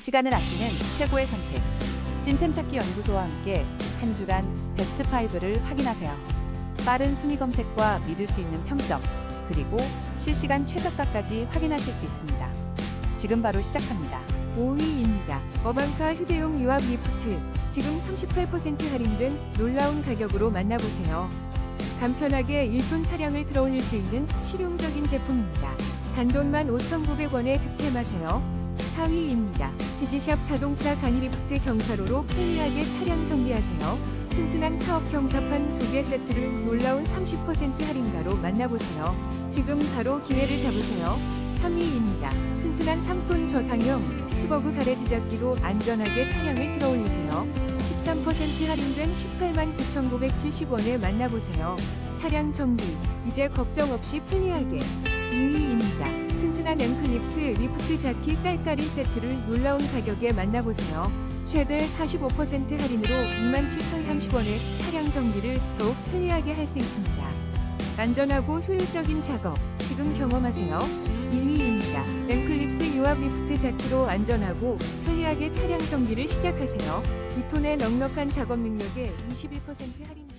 시간을 아끼는 최고의 선택. 찐템 찾기 연구소와 함께 한 주간 베스트 5를 확인하세요. 빠른 순위 검색과 믿을 수 있는 평점, 그리고 실시간 최저가까지 확인하실 수 있습니다. 지금 바로 시작합니다. 5위입니다. 어반카 휴대용 유압 리프트. 지금 38% 할인된 놀라운 가격으로 만나보세요. 간편하게 1톤 차량을 들어올릴 수 있는 실용적인 제품입니다. 단돈만 5,900원에 득템하세요. 4위입니다. 지지샵 자동차 간이 리프트 경사로로 편리하게 차량 정비하세요. 튼튼한 타업 경사판 2개 세트를 놀라운 30% 할인가로 만나보세요. 지금 바로 기회를 잡으세요. 3위입니다. 튼튼한 3톤 저상형 피치버그 가래 지잡기로 안전하게 차량을 들어 올리세요. 13% 할인된 18만 9,970원에 만나보세요. 차량 정비, 이제 걱정 없이 편리하게. 2위입니다. 엠클립스 리프트 자키 깔깔이 세트를 놀라운 가격에 만나보세요. 최대 45% 할인으로 27,030원에 차량 정비를 더욱 편리하게 할 수 있습니다. 안전하고 효율적인 작업, 지금 경험하세요. 2위입니다. 엠클립스 유압 리프트 자키로 안전하고 편리하게 차량 정비를 시작하세요. 2톤의 넉넉한 작업 능력에 21% 할인